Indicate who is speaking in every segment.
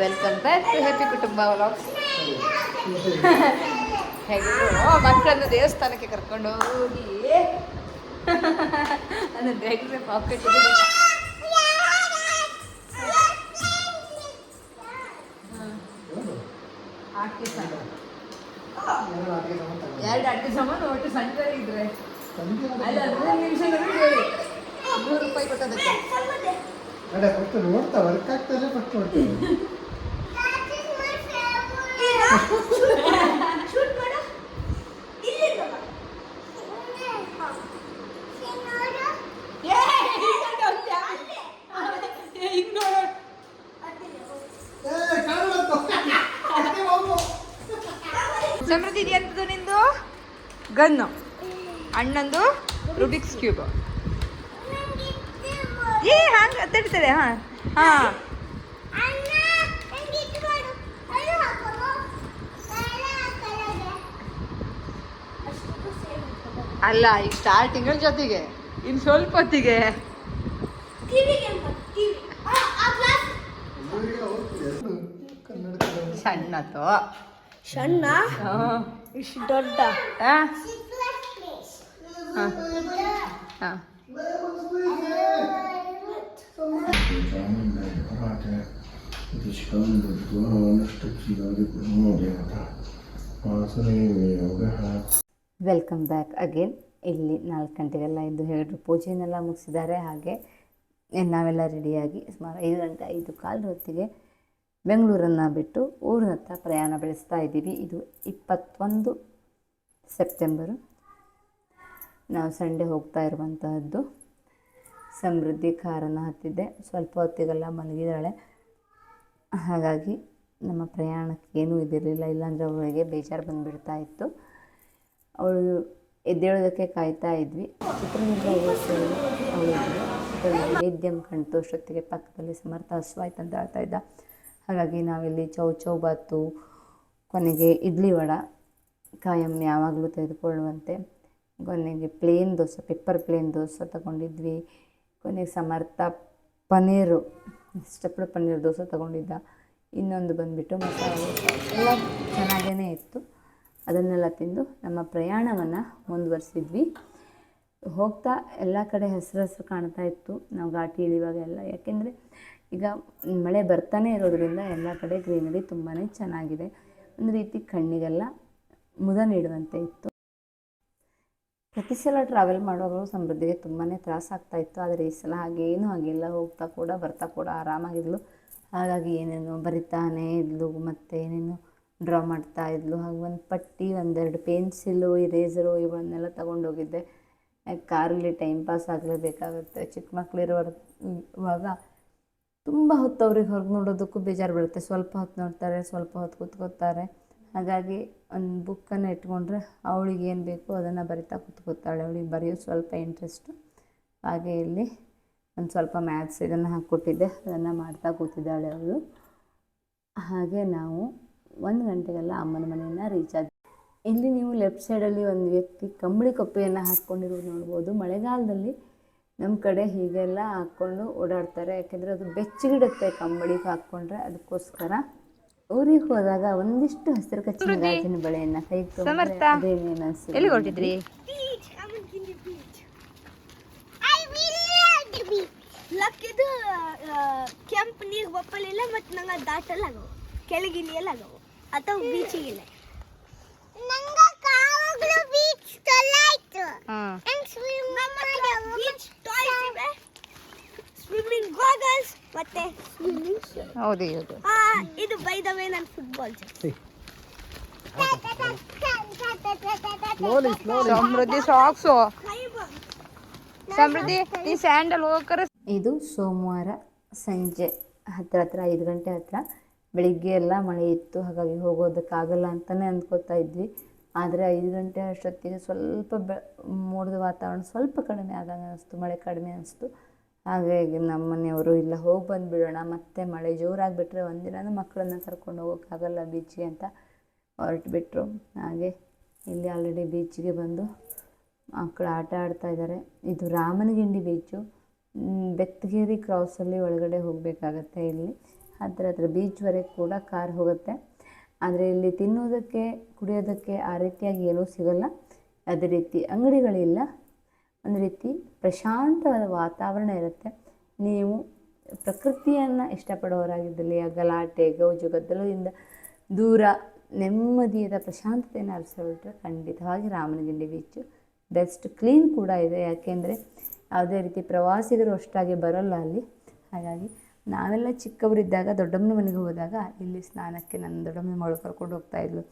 Speaker 1: Welcome back to happy ಕುಟುಂಬ vlogs ಹೇಗಿದ್ರು ಮಕ್ಕಳನ್ನು ದೇವಸ್ಥಾನಕ್ಕೆ ಕರ್ಕೊಂಡು ಹೋಗಿ. ಅದು ಬೇಕ್ರೆ ಪಾಕೆಟ್
Speaker 2: ಸಾಮಾನ್.
Speaker 1: ಎರಡು ಅಡ್ಗೆ ಸಾಮಾನು ಒಟ್ಟು ಸಂಜೆ ಇದ್ರೆ. ಅಲ್ಲ ಮೂರು ನಿಮಿಷದಲ್ಲಿ ಹೇಳಿ. ನೂರು ರೂಪಾಯಿ ಕೊಟ್ಟದಕ್ಕೆ
Speaker 2: ಫಸ್ಟ್ ನೋಡ್ತಾ ವರ್ಕ್ ಫಸ್ಟ್ ನೋಡ್ತೀನಿ.
Speaker 1: ಸಮೃದ್ಧಿ ಎಂತದು ನಿಂದು? ಗನ್ನು. ಅಣ್ಣಂದು ರುಬಿಕ್ಸ್ ಕ್ಯೂಬ್ ಏ ಹಂಗ ತಡಿತಾರೆ ಹಾಂ ಹಾ. ಅಲ್ಲ ಈಗ ಸ್ಟಾರ್ಟಿಂಗ್ ಜೊತೆಗೆ ಇನ್ನು ಸ್ವಲ್ಪ ಹೊತ್ತಿಗೆ. ಸಣ್ಣತು
Speaker 3: ಸಣ್ಣ
Speaker 1: ಹಾ.
Speaker 3: ಇಷ್ಟು ದೊಡ್ಡ?
Speaker 1: ಹಾಂ. ಹಾ. ವೆಲ್ಕಮ್ ಬ್ಯಾಕ್ ಅಗೇನ್ ಇಲ್ಲಿ ನಾಲ್ಕು ಗಂಟೆಗೆಲ್ಲ ಎಂದು ಹೇಳಿದ್ರು. ಪೂಜೆನೆಲ್ಲ ಮುಗಿಸಿದ್ದಾರೆ. ಹಾಗೆ ನಾವೆಲ್ಲ ರೆಡಿಯಾಗಿ ಸುಮಾರು ಐದು ಗಂಟೆ, ಐದು ಕಾಲು ಹೊತ್ತಿಗೆ ಬೆಂಗಳೂರನ್ನು ಬಿಟ್ಟು ಊರಿನತ್ತ ಪ್ರಯಾಣ ಬೆಳೆಸ್ತಾ ಇದ್ದೀವಿ. ಇದು ಇಪ್ಪತ್ತೊಂದು ಸೆಪ್ಟೆಂಬರು ನಾವು ಸಂಡೇ ಹೋಗ್ತಾ ಇರುವಂತಹದ್ದು. ಸಮೃದ್ಧಿ ಕಾರನ್ನು ಹತ್ತಿದ್ದೆ ಸ್ವಲ್ಪ ಹೊತ್ತಿಗೆಲ್ಲ ಮಲಗಿದಾಳೆ ಹಾಗಾಗಿ ನಮ್ಮ ಪ್ರಯಾಣಕ್ಕೆ ಏನೂ ಇದಿರಲಿಲ್ಲ. ಇಲ್ಲಾಂದರೆ ಅವಳಿಗೆ ಬೇಜಾರು ಬಂದುಬಿಡ್ತಾ ಇತ್ತು. ಅವಳು ಎದ್ದೇಳೋದಕ್ಕೆ ಕಾಯ್ತಾ ಇದ್ವಿ. ಚಿತ್ರದುರ್ಗ ಅವಳು ನೈವೇದ್ಯಂ ಕಣ್ತು ಅಷ್ಟೊತ್ತಿಗೆ ಪಕ್ಕದಲ್ಲಿ ಸಮರ್ಥ ಹಸುವಾಯ್ತು ಅಂತ ಹೇಳ್ತಾ ಇದ್ದ. ಹಾಗಾಗಿ ನಾವಿಲ್ಲಿ ಚೌ ಚೌ ಬಾತು, ಕೊನೆಗೆ ಇಡ್ಲಿ ವಡ ಕಾಯಂ ಯಾವಾಗಲೂ ತೆಗೆದುಕೊಳ್ಳುವಂತೆ. ಕೊನೆಗೆ plain dosa pepper plain dosa ತಗೊಂಡಿದ್ವಿ. ಕೊನೆಗೆ ಸಮರ್ಥ ಪನ್ನೀರು ಸ್ಟೆಪ್ಡ್ ಪನ್ನೀರ್ ದೋಸೆ ತಗೊಂಡಿದ್ದ. ಇನ್ನೊಂದು ಬಂದುಬಿಟ್ಟು ಮಸಾಲೆ. ಎಲ್ಲ ಚೆನ್ನಾಗೇ ಇತ್ತು. ಅದನ್ನೆಲ್ಲ ತಿಂದು ನಮ್ಮ ಪ್ರಯಾಣವನ್ನು ಮುಂದುವರಿಸಿದ್ವಿ. ಹೋಗ್ತಾ ಎಲ್ಲ ಕಡೆ ಹಸಿರು ಹಸಿರು ಕಾಣ್ತಾ ಇತ್ತು. ನಾವು ಘಾಟಿ ಇಳಿಯುವಾಗ ಎಲ್ಲ. ಯಾಕೆಂದರೆ ಈಗ ಮಳೆ ಬರ್ತಾನೆ ಇರೋದ್ರಿಂದ ಎಲ್ಲ ಕಡೆ ಗ್ರೀನರಿ ತುಂಬಾ ಚೆನ್ನಾಗಿದೆ. ಒಂದು ರೀತಿ ಕಣ್ಣಿಗೆಲ್ಲ ಮುದ ನೀಡುವಂತೆ ಇತ್ತು. ಪ್ರತಿ ಸಲ ಟ್ರಾವೆಲ್ ಮಾಡುವಾಗ ಸಮೃದ್ಧಿಗೆ ತುಂಬಾ ತ್ರಾಸ ಆಗ್ತಾ ಇತ್ತು. ಆದರೆ ಈ ಸಲ ಹಾಗೇನೂ ಆಗಿಲ್ಲ ಹೋಗ್ತಾ ಕೂಡ, ಬರ್ತಾ ಕೂಡ ಆರಾಮಾಗಿದ್ಲು. ಹಾಗಾಗಿ ಏನೇನು ಬರಿತಾನೆ ಇದ್ಲು, ಮತ್ತು ಏನೇನು ಡ್ರಾ ಮಾಡ್ತಾ ಇದ್ಲು. ಹಾಗೆ ಒಂದು ಪಟ್ಟಿ, ಒಂದೆರಡು ಪೆನ್ಸಿಲು ಇರೇಸರು ಇವನ್ನೆಲ್ಲ ತೊಗೊಂಡೋಗಿದ್ದೆ ಕಾರಲ್ಲಿ ಟೈಮ್ ಪಾಸ್ ಆಗಲೇಬೇಕಾಗುತ್ತೆ ಚಿಕ್ಕ ಮಕ್ಕಳಿರುವಾಗ ತುಂಬ ಹೊತ್ತು ಅವ್ರಿಗೆ ಹೊರಗೆ ನೋಡೋದಕ್ಕೂ ಬೇಜಾರು ಬೀಳುತ್ತೆ ಸ್ವಲ್ಪ ಹೊತ್ತು ನೋಡ್ತಾರೆ, ಸ್ವಲ್ಪ ಹೊತ್ತು ಕೂತ್ಕೋತಾರೆ. ಹಾಗಾಗಿ ಒಂದು ಬುಕ್ಕನ್ನು ಇಟ್ಕೊಂಡ್ರೆ ಅವಳಿಗೆ ಏನು ಬೇಕೋ ಅದನ್ನು ಬರಿತಾ ಕೂತ್ಕೋತಾಳೆ ಅವಳಿಗೆ ಬರೆಯೋದು ಸ್ವಲ್ಪ ಇಂಟ್ರೆಸ್ಟು. ಹಾಗೆ ಇಲ್ಲಿ ಒಂದು ಸ್ವಲ್ಪ ಮ್ಯಾಥ್ಸ್ ಇದನ್ನು ಹಾಕ್ಕೊಟ್ಟಿದ್ದೆ. ಅದನ್ನು ಮಾಡ್ತಾ ಕೂತಿದ್ದಾಳೆ ಅವಳು. ಹಾಗೆ ನಾವು ಒಂದು ಗಂಟೆಗೆಲ್ಲ ಅಮ್ಮನ ಮನೆಯನ್ನು ರೀಚ್ ಆದ್ವಿ ಇಲ್ಲಿ ನೀವು ಲೆಫ್ಟ್ ಸೈಡಲ್ಲಿ ಒಂದು ವ್ಯಕ್ತಿ ಕಂಬಳಿ ಕಪ್ಪೆಯನ್ನು ಹಾಕ್ಕೊಂಡಿರೋದು ನೋಡ್ಬೋದು. ಮಳೆಗಾಲದಲ್ಲಿ ನಮ್ಮ ಕಡೆ ಹೀಗೆಲ್ಲ ಹಾಕ್ಕೊಂಡು ಓಡಾಡ್ತಾರೆ. ಯಾಕೆಂದರೆ ಅದು ಬೆಚ್ಚಗಿಡುತ್ತೆ ಕಂಬಳಿಗೆ ಹಾಕ್ಕೊಂಡ್ರೆ ಅದಕ್ಕೋಸ್ಕರ. ಊರಿಗೆ ಹೋದಾಗ ಒಂದಿಷ್ಟು ಹಸಿರು ಕಚ್ಚಿನ ಗಾಜಿನ ಬಳೆಯನ್ನು ಕೈ
Speaker 4: ಎಲ್ಲಿ ಹೊರಟಿದ್ರಿ?
Speaker 3: ಲಕ್ಕಿದು ಕೆಂಪು ನೀರು ಒಪ್ಪಲಿಲ್ಲ ಮತ್ತು ನಂಗೆ ದಾಟಲ್ಲ ಆಗವು. ಕೆಳಗಿಲಿ ಎಲ್ಲ ಆಗವು. ಅಥವಾ ಬೀಚಿಗಿಲ್ಲ
Speaker 4: ಹೌದು ಹೌದು.
Speaker 3: ಇದು ಬೈ ದ ವೇ ನನ್ನ ಫುಟ್ಬಾಲ್
Speaker 4: ಸಮೃದ್ಧಿ ಸಾಕ್ಸು ಸಮೃದ್ಧಿ ಈ ಸ್ಯಾಂಡಲ್ ಹೋಗರ
Speaker 1: ಇದು ಸೋಮವಾರ ಸಂಜೆ ಹತ್ರ ಹತ್ರ ಐದು ಗಂಟೆ ಹತ್ರ. ಬೆಳಿಗ್ಗೆ ಎಲ್ಲ ಮಳೆ ಇತ್ತು ಹಾಗಾಗಿ ಹೋಗೋದಕ್ಕಾಗಲ್ಲ ಅಂತಲೇ ಅಂದ್ಕೋತಾ ಇದ್ವಿ. ಆದರೆ ಐದು ಗಂಟೆ ಅಷ್ಟೊತ್ತಿಗೆ ಸ್ವಲ್ಪ ಬೆ ಮೋಡದ ವಾತಾವರಣ ಸ್ವಲ್ಪ ಕಡಿಮೆ ಆದಂಗೆ ಅನಿಸ್ತು ಮಳೆ ಕಡಿಮೆ ಅನಿಸ್ತು. ಹಾಗಾಗಿ ನಮ್ಮ ಮನೆಯವರು, ಇಲ್ಲ, ಹೋಗಿ ಬಂದುಬಿಡೋಣ, ಮತ್ತೆ ಮಳೆ ಜೋರಾಗಿಬಿಟ್ರೆ ಒಂದಿನ ಮಕ್ಕಳನ್ನ ಕರ್ಕೊಂಡು ಹೋಗೋಕ್ಕಾಗಲ್ಲ ಬೀಚಿಗೆ ಅಂತ ಹೊರಟುಬಿಟ್ರು. ಹಾಗೆ ಇಲ್ಲಿ ಆಲ್ರೆಡಿ ಬೀಚಿಗೆ ಬಂದು ಮಕ್ಕಳು ಆಟ ಆಡ್ತಾ ಇದ್ದಾರೆ ಇದು ರಾಮನಗಿಂಡಿ ಬೀಚು ಬೆತ್ತಗೇರಿ ಕ್ರಾಸಲ್ಲಿ ಒಳಗಡೆ ಹೋಗಬೇಕಾಗತ್ತೆ ಇಲ್ಲಿ. ಹತ್ತಿರ ಹತ್ರ ಬೀಚ್ವರೆಗೆ ಕೂಡ ಕಾರ್ ಹೋಗುತ್ತೆ. ಆದರೆ ಇಲ್ಲಿ ತಿನ್ನೋದಕ್ಕೆ, ಕುಡಿಯೋದಕ್ಕೆ ಆ ರೀತಿಯಾಗಿ ಏನೂ ಸಿಗಲ್ಲ. ಅದೇ ರೀತಿ ಅಂಗಡಿಗಳಿಲ್ಲ. ಒಂದು ರೀತಿ ಪ್ರಶಾಂತವಾದ ವಾತಾವರಣ ಇರುತ್ತೆ. ನೀವು ಪ್ರಕೃತಿಯನ್ನು ಇಷ್ಟಪಡೋರಾಗಿದ್ದಲ್ಲಿ ಆ ಗಲಾಟೆ, ಗೌಜು, ಗದ್ದಲದಿಂದ ದೂರ, ನೆಮ್ಮದಿಯಾದ ಪ್ರಶಾಂತತೆಯನ್ನು ಅರಸಿಬಿಟ್ರೆ ಖಂಡಿತವಾಗಿ ರಾಮನಗಿಂಡಿ ಬೀಚು ಬೆಸ್ಟ್. ಕ್ಲೀನ್ ಕೂಡ ಇದೆ, ಯಾಕೆಂದರೆ ಯಾವುದೇ ರೀತಿ ಪ್ರವಾಸಿಗರು ಅಷ್ಟಾಗಿ ಬರೋಲ್ಲ ಅಲ್ಲಿ. ಹಾಗಾಗಿ ನಾವೆಲ್ಲ ಚಿಕ್ಕವರಿದ್ದಾಗ, ದೊಡ್ಡಮ್ಮನ ಮನೆಗೆ ಹೋದಾಗ ಇಲ್ಲಿ ಸ್ನಾನಕ್ಕೆ ನನ್ನ ದೊಡ್ಡಮ್ಮನ ಮಗಳು ಕರ್ಕೊಂಡು ಹೋಗ್ತಾಯಿದ್ಲು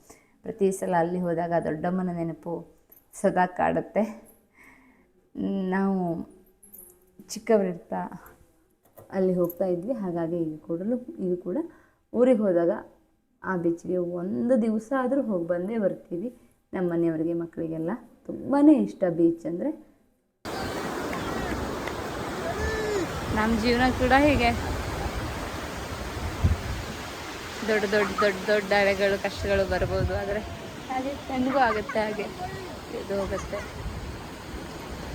Speaker 1: ಪ್ರತಿ ಸಲ ಅಲ್ಲಿ ಹೋದಾಗ ದೊಡ್ಡಮ್ಮನ ನೆನಪು ಸದಾ ಕಾಡುತ್ತೆ. ನಾವು ಚಿಕ್ಕವರಿರ್ತಾ ಅಲ್ಲಿ ಹೋಗ್ತಾ ಇದ್ವಿ. ಹಾಗಾಗಿ ಈಗ ಕೂಡಲು ಈಗ ಕೂಡ ಊರಿಗೆ ಹೋದಾಗ ಆ ಬೀಚ್ಗೆ ಒಂದು ದಿವಸ ಆದರೂ ಹೋಗಿ ಬಂದೇ ಬರ್ತೀವಿ. ನಮ್ಮ ಮನೆಯವರಿಗೆ, ಮಕ್ಕಳಿಗೆಲ್ಲ ತುಂಬಾ ಇಷ್ಟ ಬೀಚ್ ಅಂದರೆ.
Speaker 4: ನಮ್ಮ ಜೀವನ ಕೂಡ ಹೀಗೆ. ದೊಡ್ಡ ದೊಡ್ಡ ದೊಡ್ಡ ದೊಡ್ಡ ಅಲೆಗಳು ಕಷ್ಟಗಳು ಬರ್ಬೋದು. ಆದರೆ ಹಾಗೆ ನನಗೂ ಆಗುತ್ತೆ ಹಾಗೆ. ಇದು ಹೋಗುತ್ತೆ.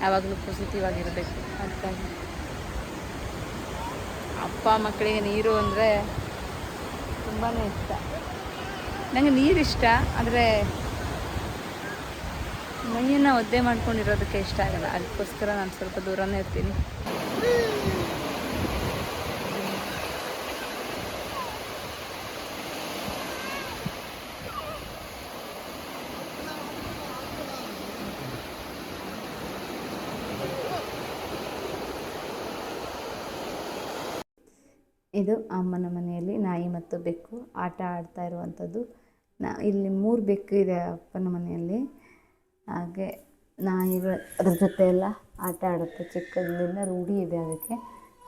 Speaker 4: ಯಾವಾಗಲೂ ಪಾಸಿಟಿವ್ ಆಗಿರಬೇಕು. ಅದಕ್ಕಾಗಿ ಅಪ್ಪ ಮಕ್ಕಳಿಗೆ ನೀರು ಅಂದರೆ ತುಂಬಾ ಇಷ್ಟ. ನನಗೆ ನೀರು ಇಷ್ಟ ಆದರೆ ಮೈಯನ್ನು ಒದ್ದೆ ಮಾಡ್ಕೊಂಡಿರೋದಕ್ಕೆ ಇಷ್ಟ ಆಗಲ್ಲ. ಅದಕ್ಕೋಸ್ಕರ ನಾನು ಸ್ವಲ್ಪ ದೂರನೇ ಇರ್ತೀನಿ.
Speaker 1: ಇದು ಅಮ್ಮನ ಮನೆಯಲ್ಲಿ ನಾಯಿ ಮತ್ತು ಬೆಕ್ಕು ಆಟ ಆಡ್ತಾ ಇರುವಂಥದ್ದು. ನಾ, ಇಲ್ಲಿ ಮೂರು ಬೆಕ್ಕು ಇದೆ ಅಪ್ಪನ ಮನೆಯಲ್ಲಿ. ಹಾಗೆ ನಾಯಿಗಳು ಅದ್ರ ಜೊತೆ ಎಲ್ಲ ಆಟ ಆಡುತ್ತೆ. ಚಿಕ್ಕದಿಂದ ರೂಢಿ ಇದೆ ಅದಕ್ಕೆ.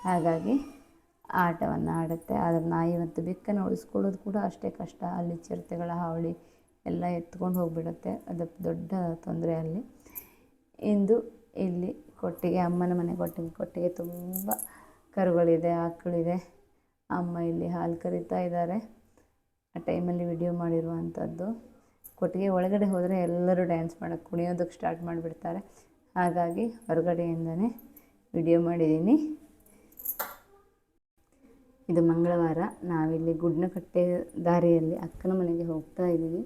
Speaker 1: ಹಾಗಾಗಿ ಆಟವನ್ನು ಆಡುತ್ತೆ. ಆದರೆ ನಾಯಿ ಮತ್ತು ಬೆಕ್ಕನ್ನು ಉಳಿಸ್ಕೊಳ್ಳೋದು ಕೂಡ ಅಷ್ಟೇ ಕಷ್ಟ. ಅಲ್ಲಿ ಚಿರತೆಗಳ ಹಾವಳಿ ಎಲ್ಲ ಎತ್ಕೊಂಡು ಹೋಗಿಬಿಡುತ್ತೆ. ಅದು ದೊಡ್ಡ ತೊಂದರೆ ಅಲ್ಲಿ. ಇಂದು ಇಲ್ಲಿ ಕೊಟ್ಟಿಗೆ, ಅಮ್ಮನ ಮನೆ ಕೊಟ್ಟಿಗೆ ಕೊಟ್ಟಿಗೆ ತುಂಬ ಕರುಗಳಿದೆ, ಆಕಳಿದೆ. ಅಮ್ಮ ಇಲ್ಲಿ ಹಾಲು ಕರಿತಾ ಇದ್ದಾರೆ. ಆ ಟೈಮಲ್ಲಿ ವಿಡಿಯೋ ಮಾಡಿರುವಂಥದ್ದು ಕೊಟ್ಟಿಗೆ ಒಳಗಡೆ ಹೋದರೆ ಎಲ್ಲರೂ ಡ್ಯಾನ್ಸ್ ಮಾಡೋಕ್ಕೆ ಕುಣಿಯೋದಕ್ಕೆ ಸ್ಟಾರ್ಟ್ ಮಾಡಿಬಿಡ್ತಾರೆ. ಹಾಗಾಗಿ ಹೊರಗಡೆಯಿಂದನೇ ವಿಡಿಯೋ ಮಾಡಿದ್ದೀನಿ. ಇದು ಮಂಗಳವಾರ. ನಾವಿಲ್ಲಿ ಗುಡ್ನಕಟ್ಟೆ ದಾರಿಯಲ್ಲಿ ಅಕ್ಕನ ಮನೆಗೆ ಹೋಗ್ತಾ ಇದ್ದೀವಿ.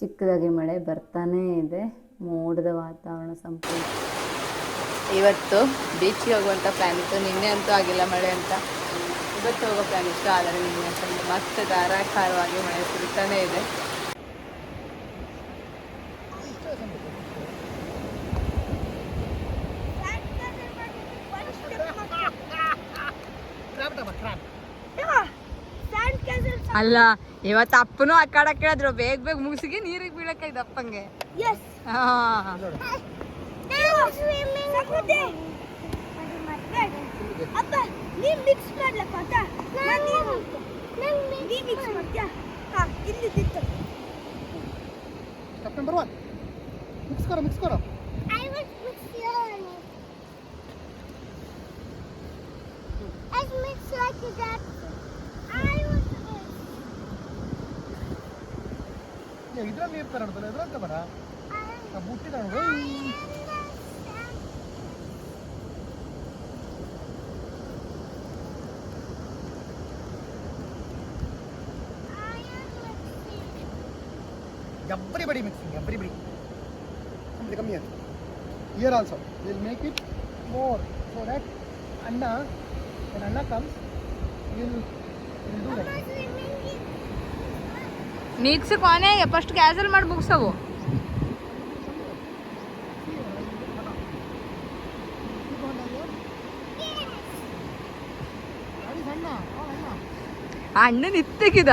Speaker 1: ಚಿಕ್ಕದಾಗಿ ಮಳೆ ಬರ್ತಾನೇ ಇದೆ. ಮೋಡದ ವಾತಾವರಣ ಸಂಪೂರ್ಣ.
Speaker 4: ಇವತ್ತು ಬೀಚ್ಗೆ ಹೋಗುವಂಥ ಪ್ಲ್ಯಾನ್ ಇತ್ತು. ನಿನ್ನೆ ಅಂತೂ ಆಗಿಲ್ಲ ಮಳೆ ಅಂತ. ಇವತ್ತು ಹೋಗೋ ಪ್ಲ್ಯಾನ್ ಇಷ್ಟ ಆದರೆ ನಿಮಗೆ ಅಂತಂದು ಮತ್ತೆ ಧಾರಾಕಾರವಾಗಿ ಮಳೆ ಸುರಿತಾನೇ ಇದೆ ಅಲ್ಲ ಇವತ್ತು ಅಪ್ಪನೂ ಆ ಕಡೆ ಕೇಳಿದ್ರು ಬೇಗ ಬೇಗ ಮುಗಿಸಿಗೆ ನೀರಿಗೆ ಬೀಳಕ್ಕೆ ಇದೆ ಅಪ್ಪಂಗೆ ಹಾಂ.
Speaker 3: Di mix mat ya, hah ini di
Speaker 2: itu. Kapan beruang? Mix kara, mix kara.
Speaker 3: I want to see. I want to see that.
Speaker 2: Ya, ini dulu yang beruang, ini dulu yang kapan? Kebutiran. Everybody mixing everybody Somebody come here here also we'll make it more so that anna when anna comes we'll we'll do that
Speaker 4: mix ಕೊನೆಗೆ first cancel ಮಾಡಿ ಮುಗಿಸವು ಅಣ್ಣನ ಇತ್ತಗಿದ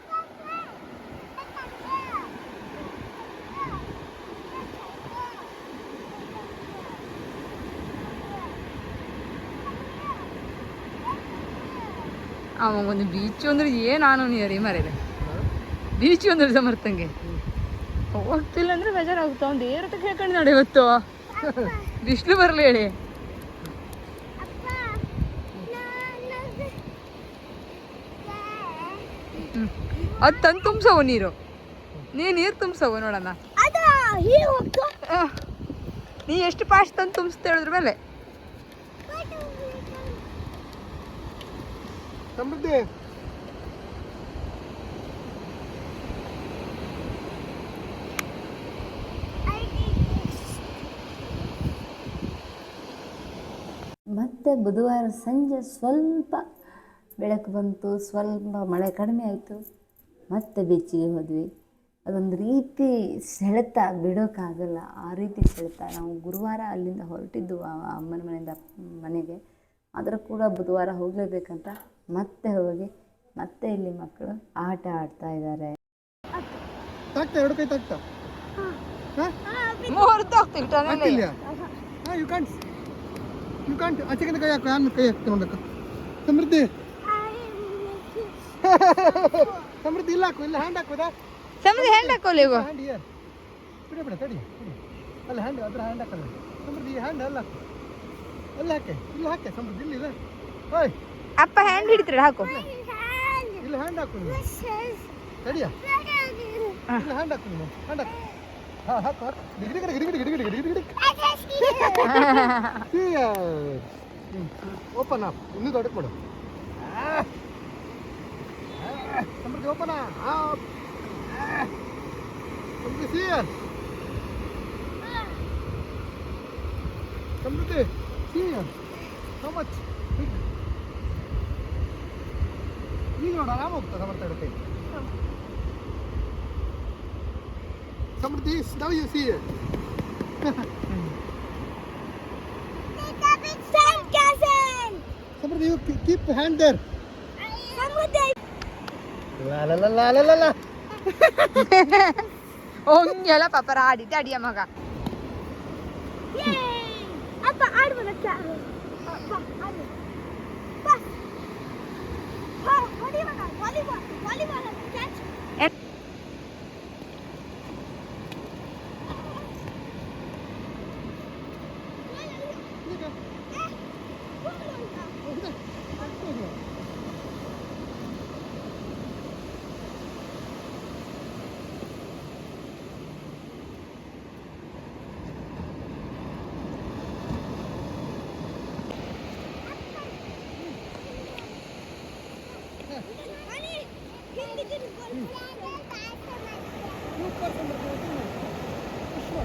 Speaker 4: ಒಂದು beach ಅಂದ್ರೆ ಏನು ನಾನು ನೀರಿ ಮರೇಲೆ beach ಅಂದ್ರೆ ಸಮರ್ಥಂಗೆ ಹೋಗ್ತಿಲ್ಲ ಅಂದ್ರೆ ಬೇಜಾರಾಗುತ್ತಾ. ಒಂದು ಏರಟ ಕೇಳ್ಕೊಂಡು ನೋಡಿ ಇವತ್ತು. ಬಿಸಿಲು ಬರಲಿ ಹೇಳಿ. ಅದು ತಂದು ತುಂಬ್ಸವು ನೀರು. ನೀ ನೀರು ತುಂಬ್ಸವು ನೋಡೋಣ. ನೀ ಎಷ್ಟು ಪಾಸ್ಟ್ ತಂದು ತುಂಬಿಸ್ತಾ ಹೇಳಿದ್ರ ಮೇಲೆ?
Speaker 2: ಸಮೃದ್ಧಿ
Speaker 1: ಮತ್ತೆ ಬುಧವಾರ ಸಂಜೆ ಸ್ವಲ್ಪ ಬೆಳಕು ಬಂತು, ಸ್ವಲ್ಪ ಮಳೆ ಕಡಿಮೆ ಆಯಿತು. ಮತ್ತೆ ಬೀಚಿಗೆ ಹೋದ್ವಿ. ಅದೊಂದು ರೀತಿ ಸೆಳೆತ ಬಿಡೋಕ್ಕಾಗಲ್ಲ ಆ ರೀತಿ ಸೆಳೆತ. ನಾವು ಗುರುವಾರ ಅಲ್ಲಿಂದ ಹೊರಟಿದ್ದು ಅಮ್ಮನ ಮನೆಯಿಂದ, ಮನೆಗೆ. ಆದರೂ ಕೂಡ ಬುಧವಾರ ಹೋಗಲೇಬೇಕಂತ ಮತ್ತೆ ಹೋಗಿ ಮತ್ತೆ ಇಲ್ಲಿ ಮಕ್ಕಳು ಆಟ ಆಡ್ತಾ ಇದ್ದಾರೆ.
Speaker 2: ತಾಕ್ತಾ ಎರಡು ಕೈ ತಾಕ್ತಾ? ಯು ಕಾಂಟ್ ಯು ಕಾಂಟ್ ಆಚೆಗಿಂದ ಕೈ ಹಾಕು ನಾನು ಕೈ ಹಾಕ್ತೀನಿ ನೋಡಕ್ಕ ಸಮೃದ್ಧಿ. ಸಮೃದ್ಧಿ ಇಲ್ಲ ಹಾಕು ಇಲ್ಲ ಹ್ಯಾಂಡ್ ಹಾಕೋದಾ?
Speaker 4: ಸಮೃದ್ಧಿ ಹ್ಯಾಂಡ್ ಹಾಕೋ ಇವ
Speaker 2: ಹ್ಯಾಂಡ್ ಇಯರ್ ಬಿಡಿ ಬಿಡ ತಡಿ ಅಲ್ಲ ಹ್ಯಾಂಡ್ ಅದ್ರ ಹ್ಯಾಂಡ್ ಹಾಕಲ್ಲ. ಸಮೃದ್ಧಿ ಹ್ಯಾಂಡ್ ಅಲ್ಲ. ಅಲ್ಲ ಹಾಕೆ ಇಲ್ಲ ಹಾಕೆ ಸಮೃದ್ಧಿ ಇಲ್ಲ ಇದೆ ಓಯ್.
Speaker 4: ಅಪ್ಪ ಹ್ಯಾಂಡ್ ಹಿಡಿತೀರ ಹಾಕು
Speaker 2: ಇಲ್ಲ ಹ್ಯಾಂಡ್ ಹಾಕು ನೀನು ತಡಿಯ ಇಲ್ಲ ಹ್ಯಾಂಡ್ ಹಾಕು ನೀನು ಹ್ಯಾಂಡ್ ಹಾಕು ಹಾಂ ಹಾಕು ಹಾಕು ಡಿಗ್ರಿ ಗಿಡ ಗಿಡಿ ಗಿಡಿ ಗಿಡಿ ಗಿಡಿ ಗಿಡಿ ಓಪನ್ ಅಪ್ ಇನ್ನೂ ದೊಡ್ಡಕ್ಕೆ ಕೊಡು ಸಮೃದ್ಧಿ ಓಪನ್ ಅಪ್ ಸಮೃದ್ಧಿ ಸಿಯರ್ ಸಮೃದ್ಧಿ ಸಿಯರ್ ಹೌ ಮಚ್ ಈಗ ನೋಡ ಆರಾಮ ಹೋಗ್ತದೆ ಸಮರ್ಥ ಇಡಕ್ಕೆ ಸಮೃದ್ಧಿ now you see it Samriddhi you keep hand there la la la la la la la
Speaker 4: हाँ वॉलीबॉल वॉलीबॉल वॉलीबॉल कैच
Speaker 3: ಅಪ್ಪ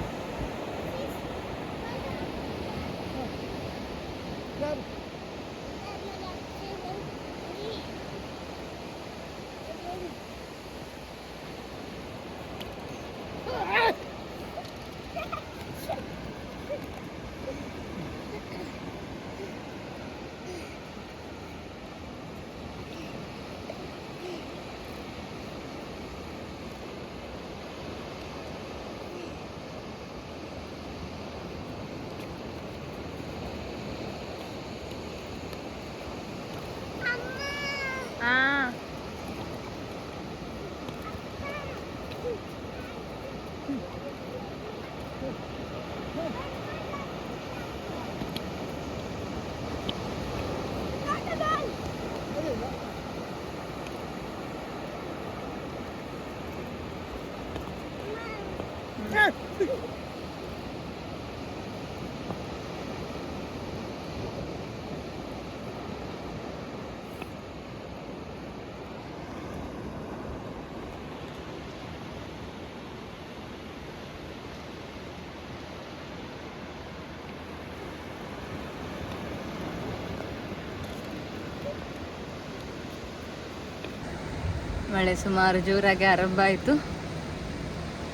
Speaker 4: ಮಳೆ ಸುಮಾರು ಜೋರಾಗಿ ಆರಂಭ ಆಯಿತು.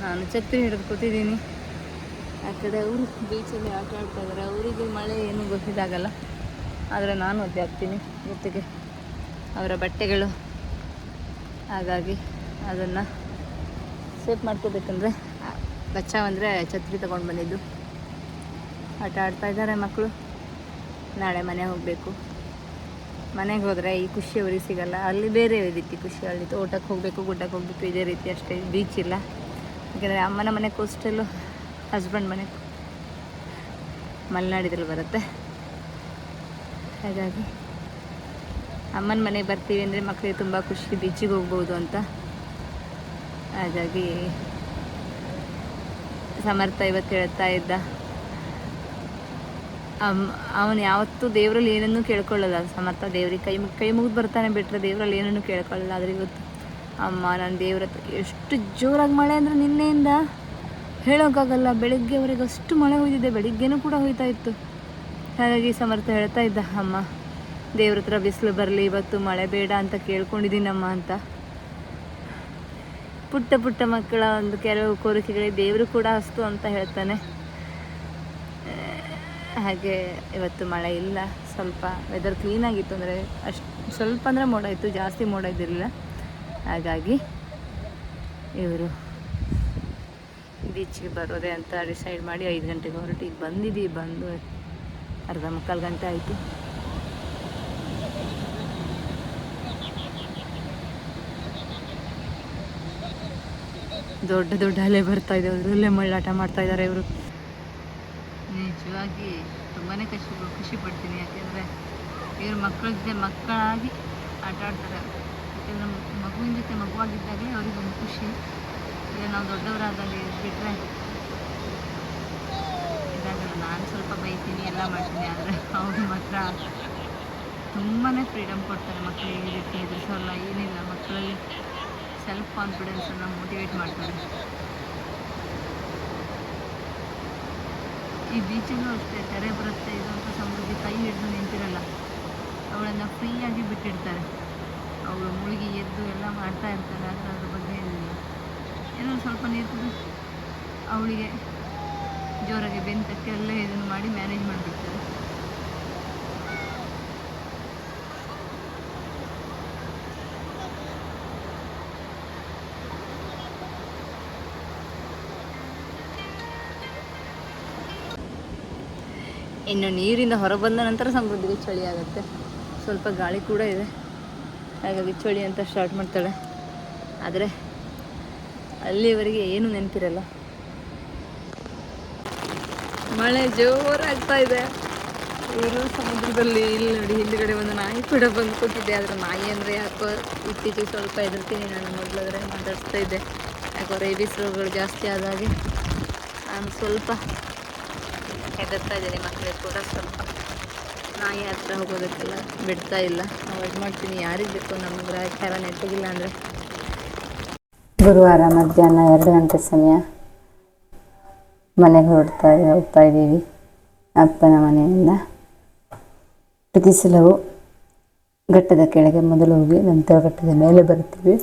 Speaker 4: ನಾನು ಛತ್ರಿ ಹಿಡಿದು ಕೂತಿದ್ದೀನಿ. ಆ ಕಡೆ ಅವರು ಬೀಚಲ್ಲಿ ಆಟ ಆಡ್ತಾ ಇದ್ದಾರೆ. ಅವರಿಗೆ ಮಳೆ ಏನು ಗೊತ್ತಿದ್ದಾಗಲ್ಲ ಆದರೆ ನಾನು ಒದ್ದೆ ಆಗ್ತೀನಿ. ಜೊತೆಗೆ ಅವರ ಬಟ್ಟೆಗಳು. ಹಾಗಾಗಿ ಅದನ್ನು ಸೇಫ್ ಮಾಡ್ಕೋಬೇಕಂದ್ರೆ ಬಚಾವಂದರೆ ಛತ್ರಿ ತೊಗೊಂಡು ಬಂದಿದ್ದು. ಆಟ ಆಡ್ತಾ ಇದ್ದಾರೆ ಮಕ್ಕಳು. ನಾಳೆ ಮನೆ ಹೋಗಬೇಕು. ಮನೆಗೆ ಹೋದರೆ ಈ ಖುಷಿ ಅವ್ರಿಗೆ ಸಿಗಲ್ಲ. ಅಲ್ಲಿ ಬೇರೆ ರೀತಿ ಖುಷಿ, ಅಲ್ಲಿ ತೋಟಕ್ಕೆ ಹೋಗಬೇಕು, ಗುಡ್ಡಕ್ಕೆ ಹೋಗಬೇಕು, ಇದೇ ರೀತಿ ಅಷ್ಟೇ ಬೀಚ್ ಇಲ್ಲ. ಯಾಕಂದರೆ ಅಮ್ಮನ ಮನೆ ಕೋಸ್ಟಲ್ಲು ಹಸ್ಬೆಂಡ್ ಮನೆ ಮಲೆನಾಡಿದಲ್ಲಿ ಬರುತ್ತೆ. ಹಾಗಾಗಿ ಅಮ್ಮನ ಮನೆಗೆ ಬರ್ತೀವಿ ಅಂದರೆ ಮಕ್ಕಳಿಗೆ ತುಂಬ ಖುಷಿ ಬೀಚಿಗೆ ಹೋಗ್ಬೋದು ಅಂತ. ಹಾಗಾಗಿ ಸಮರ್ಥ ಇವತ್ತು ಹೇಳ್ತಾ ಇದ್ದ. ಅವನು ಯಾವತ್ತೂ ದೇವರಲ್ಲಿ ಏನನ್ನೂ ಕೇಳ್ಕೊಳ್ಳಲ್ಲ. ಸಮರ್ಥ ದೇವ್ರಿಗೆ ಕೈ ಕೈ ಮುಗಿದು ಬರ್ತಾನೆ ಬಿಟ್ಟರೆ ದೇವರಲ್ಲಿ ಏನನ್ನೂ ಕೇಳ್ಕೊಳ್ಳಲ್ಲ. ಆದರೆ ಇವತ್ತು, ಅಮ್ಮ, ನಾನು ದೇವ್ರ ಹತ್ರ ಎಷ್ಟು ಜೋರಾಗಿ ಮಳೆ ಅಂದರೆ ನಿನ್ನೆಯಿಂದ ಹೇಳೋಕ್ಕಾಗಲ್ಲ ಬೆಳಗ್ಗೆವರೆಗೆ ಅಷ್ಟು ಮಳೆ ಹೋಯ್ತಿದೆ ಬೆಳಿಗ್ಗೆನೂ ಕೂಡ ಹೋಯ್ತಾ ಇತ್ತು. ಹಾಗಾಗಿ ಸಮರ್ಥ ಹೇಳ್ತಾ ಇದ್ದ, ಅಮ್ಮ, ದೇವ್ರ ಹತ್ರ ಬಿಸಿಲು ಬರಲಿ, ಇವತ್ತು ಮಳೆ ಬೇಡ ಅಂತ ಕೇಳ್ಕೊಂಡಿದ್ದೀನಮ್ಮ ಅಂತ. ಪುಟ್ಟ ಪುಟ್ಟ ಮಕ್ಕಳ ಒಂದು ಕೆಲವು ಕೋರಿಕೆಗಳಿಗೆ ದೇವರು ಕೂಡ ಅಸ್ತು ಅಂತ ಹೇಳ್ತಾನೆ. ಹಾಗೆ ಇವತ್ತು ಮಳೆ ಇಲ್ಲ, ಸ್ವಲ್ಪ ವೆದರ್ ಕ್ಲೀನಾಗಿತ್ತು ಅಂದರೆ ಅಷ್ಟು ಸ್ವಲ್ಪ ಅಂದರೆ ಮೋಡ ಇತ್ತು, ಜಾಸ್ತಿ ಮೋಡ ಇದ್ದಿರಲಿಲ್ಲ. ಹಾಗಾಗಿ ಇವರು ಬೀಚ್ಗೆ ಬರೋದೆ ಅಂತ ಡಿಸೈಡ್ ಮಾಡಿ ಐದು ಗಂಟೆಗೆ ಹೊರಟು, ಈಗ ಬಂದಿದ್ದೀವಿ, ಬಂದು ಅರ್ಧ ಮುಕ್ಕಾಲು ಗಂಟೆ ಆಯಿತು. ದೊಡ್ಡ ದೊಡ್ಡ ಅಲೆ ಬರ್ತಾ ಇದೆ ಅದರಲ್ಲೇ ಮಳ್ಳಾಟ ಮಾಡ್ತಾ ಇದ್ದಾರೆ ಇವರು. ನಿಜವಾಗಿ ತುಂಬಾ ಖುಷಿ ಖುಷಿ ಪಡ್ತೀನಿ. ಯಾಕೆಂದರೆ ಇವ್ರ ಮಕ್ಕಳ ಜೊತೆ ಮಕ್ಕಳಾಗಿ ಆಟ ಆಡ್ತಾರೆ. ಯಾಕೆಂದರೆ ಮಗುವಿನ ಜೊತೆ ಮಗುವಾಗಿದ್ದಾಗಲೇ ಅವರಿಗೊಂದು ಖುಷಿ. ಈಗ ನಾವು ದೊಡ್ಡವರಾದಾಗ ಬಿಟ್ಟರೆ ಇದಾಗಲ್ಲ, ನಾನು ಸ್ವಲ್ಪ ಬೈತೀನಿ, ಎಲ್ಲ ಮಾಡ್ತೀನಿ. ಆದರೆ ಅವ್ರು ಮಾತ್ರ ತುಂಬಾ ಫ್ರೀಡಮ್ ಕೊಡ್ತಾರೆ ಮಕ್ಕಳಿಗೆ ಈ ರೀತಿ ಎದುರಿಸೋಲ್ಲ, ಏನಿಲ್ಲ. ಮಕ್ಕಳಲ್ಲಿ ಸೆಲ್ಫ್ ಕಾನ್ಫಿಡೆನ್ಸನ್ನು ಮೋಟಿವೇಟ್ ಮಾಡ್ತಾರೆ. ಈ ಬೀಚಲ್ಲೂ ಅಷ್ಟೇ ತೆರೆ ಬರುತ್ತೆ ಇದು ಅಂತ ಸಮೃದ್ಧಿ ಕೈ ಹಿಡಿದು ನಿಂತಿರಲ್ಲ. ಅವಳನ್ನು ಫ್ರೀಯಾಗಿ ಬಿಟ್ಟಿರ್ತಾರೆ. ಅವಳು ಮುಳುಗಿ ಎದ್ದು ಎಲ್ಲ ಮಾಡ್ತಾ ಇರ್ತಾರೆ ಆದರೆ ಅದ್ರ ಬಗ್ಗೆ ಏನೋ ಸ್ವಲ್ಪ ನೀರು ಅವಳಿಗೆ ಜೋರಾಗಿ ಬೆಂತಕ್ಕೆ ಎಲ್ಲ ಇದನ್ನು ಮಾಡಿ ಮ್ಯಾನೇಜ್ ಮಾಡಿಬಿಡ್ತಾರೆ. ಇನ್ನು ನೀರಿಂದ ಹೊರಬಂದ ನಂತರ ಸಮೃದ್ಧಿಗೆ ಚಳಿ ಆಗುತ್ತೆ. ಸ್ವಲ್ಪ ಗಾಳಿ ಕೂಡ ಇದೆ. ಹಾಗಾಗಿ ಚಳಿ ಅಂತ ಸ್ಟಾರ್ಟ್ ಮಾಡ್ತಾಳೆ. ಆದರೆ ಅಲ್ಲಿವರೆಗೆ ಏನು ನೆನಪಿರಲ್ಲ. ಮಳೆ ಜೋರಾಗ್ತಾ ಇದೆ. ಇವರು ಸಮುದ್ರದಲ್ಲಿ ಇಲ್ಲಿ ನೋಡಿ, ಹಿಂದ್ಗಡೆ ಒಂದು ನಾಯಿ ಕೂಡ ಬಂದು ಕೊಟ್ಟಿದ್ದೆ ಆದರೆ ನಾಯಿ ಅಂದರೆ ಯಾಕೋ ಇತ್ತೀಚೆಗೆ ಸ್ವಲ್ಪ ಹೆದರ್ತೀನಿ ನಾನು. ಮೊದಲಾದ್ರೆ ಮಾತಾಡ್ತಾ ಇದ್ದೆ. ಯಾಕೋ ರೇಬಿಸ್ ರೋಗಗಳು ಜಾಸ್ತಿ ಆದಾಗೆ ನಾನು ಸ್ವಲ್ಪ ಹೆದರ್ತಾ ಇದ್ದೀನಿ ಮಕ್ಕಳಿಗೆ ಕೂಡ. ಸ್ವಲ್ಪ ನಾಯಿ ಹತ್ರ ಹೋಗೋದಕ್ಕೆಲ್ಲ ಬಿಡ್ತಾ ಇಲ್ಲ. ಅವಾಯ್ಡ್ ಮಾಡ್ತೀನಿ. ಯಾರಿಗೆ ಬೇಕು ನಮ್ಮ ಗ್ರಾಹಕ ಯಾರ ನೆಟ್ಟಗಿಲ್ಲ ಅಂದರೆ.
Speaker 1: ಗುರುವಾರ ಮಧ್ಯಾಹ್ನ ಎರಡು ಗಂಟೆ ಸಮಯ. ಮನೆಗೆ ಹೊರಡ್ತಾ ಹೋಗ್ತಾ ಇದ್ದೀವಿ. ಅಪ್ಪನ ಮನೆಯಿಂದ. ಪ್ರತಿ ಸಲವೂ ಘಟ್ಟದ ಕೆಳಗೆ ಮೊದಲು ಹೋಗಿ ನಂತರ ಘಟ್ಟದ ಮೇಲೆ ಬರ್ತೀವಿ.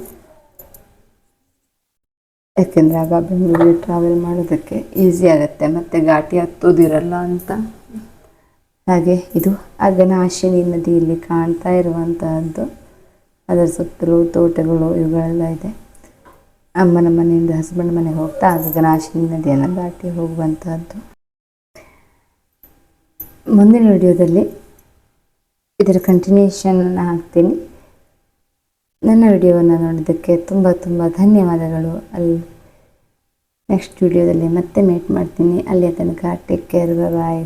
Speaker 1: ಯಾಕೆಂದರೆ ಆಗ ಬೆಂಗಳೂರಿಗೆ ಟ್ರಾವೆಲ್ ಮಾಡೋದಕ್ಕೆ ಈಸಿ ಆಗುತ್ತೆ, ಮತ್ತು ಘಾಟಿ ಹತ್ತೋದಿರಲ್ಲ ಅಂತ. ಹಾಗೆ ಇದು ಅಘನಾಶಿನಿ ನದಿಯಲ್ಲಿ ಕಾಣ್ತಾ ಇರುವಂತಹದ್ದು. ಅದರ ಸುತ್ತಲೂ ತೋಟಗಳು, ಇವುಗಳೆಲ್ಲ ಇದೆ. ಅಮ್ಮನ ಮನೆಯಿಂದ ಹಸ್ಬೆಂಡ್ ಮನೆಗೆ ಹೋಗ್ತಾ ಅಗನಾಶಿನಿ ನದಿಯನ್ನು ದಾಟಿ ಹೋಗುವಂತಹದ್ದು. ಮುಂದಿನ ವಿಡಿಯೋದಲ್ಲಿ ಇದರ ಕಂಟಿನ್ಯೂಷನನ್ನು ಹಾಕ್ತೀನಿ. ನನ್ನ ವಿಡಿಯೋವನ್ನು ನೋಡೋದಕ್ಕೆ ತುಂಬ ತುಂಬ ಧನ್ಯವಾದಗಳು. ಅಲ್ಲಿ ನೆಕ್ಸ್ಟ್ ವಿಡಿಯೋದಲ್ಲಿ ಮತ್ತೆ ಮೀಟ್ ಮಾಡ್ತೀನಿ. ಅಲ್ಲಿಯ ತನಕ ಟೇಕ್ ಕೇರ್ ಬಾಯ್